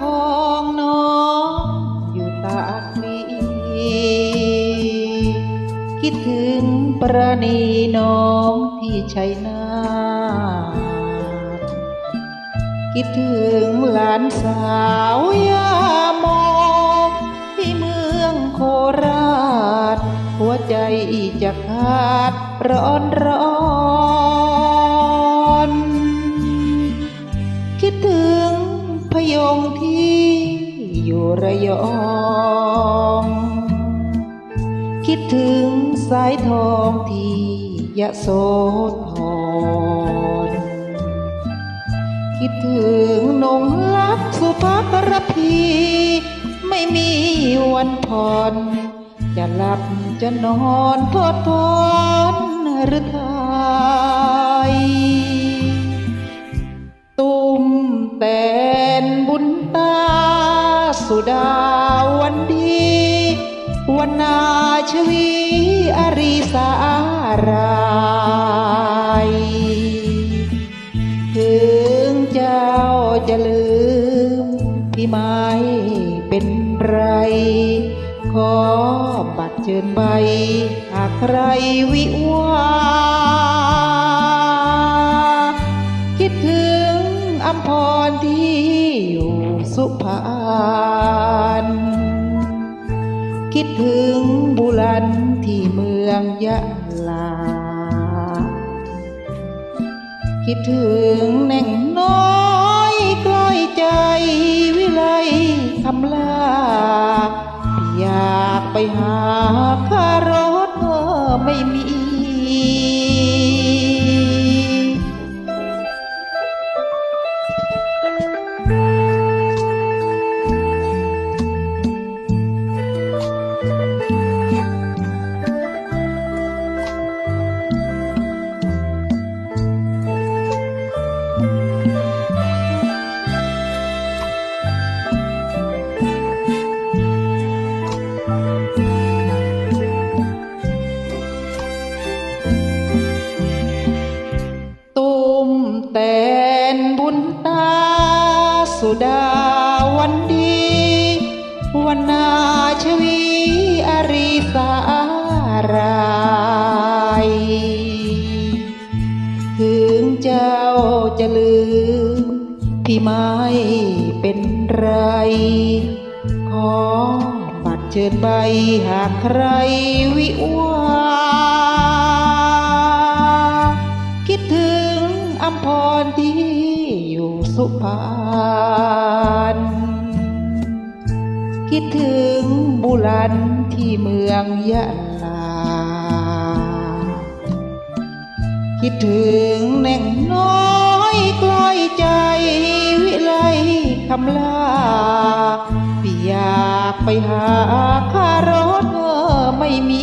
ของน้องอยู่ตากสีคิดถึงประณีน้องที่ชัยนาทคิดถึงหลานสาวยามองที่เมืองโคราช หัวใจจะขาดร้อนร้อน คิดถึง พยงที่อยู่ระยอง คิดถึงสายทองที่ยะโสธรคิดถึงนงลักสุภาพรพี ไม่มีวันผ่อนจะหลับจะนอนทอดทอนหรือไทยตุ้มแต่ สุดาวันดี วันนาชวีอริสารายถึงเจ้าจะลืมพี่ไม่เป็นไร ขอบัตรเชิญใบหากใครวิวา สุพรรณคิดถึงบุรันที่เมืองยะลา คิดถึงแน่งน้อยกล้อยใจวิไลคำลา อยากไปหาข้ารถเธอไม่มี สุดาวันดี วันนาชวีอริสารายถึงเจ้าจะลืมพี่ไม่เป็นไร ขอบัตรเชิญใบหากใครวิวาคิดถึงอัมพรที่อยู่สุพร คิดถึงบุรันที่เมืองยะลา คิดถึงแน่งน้อยกล้อยใจวิไลคำลาพี่อยากไปหาคารถเออไม่มี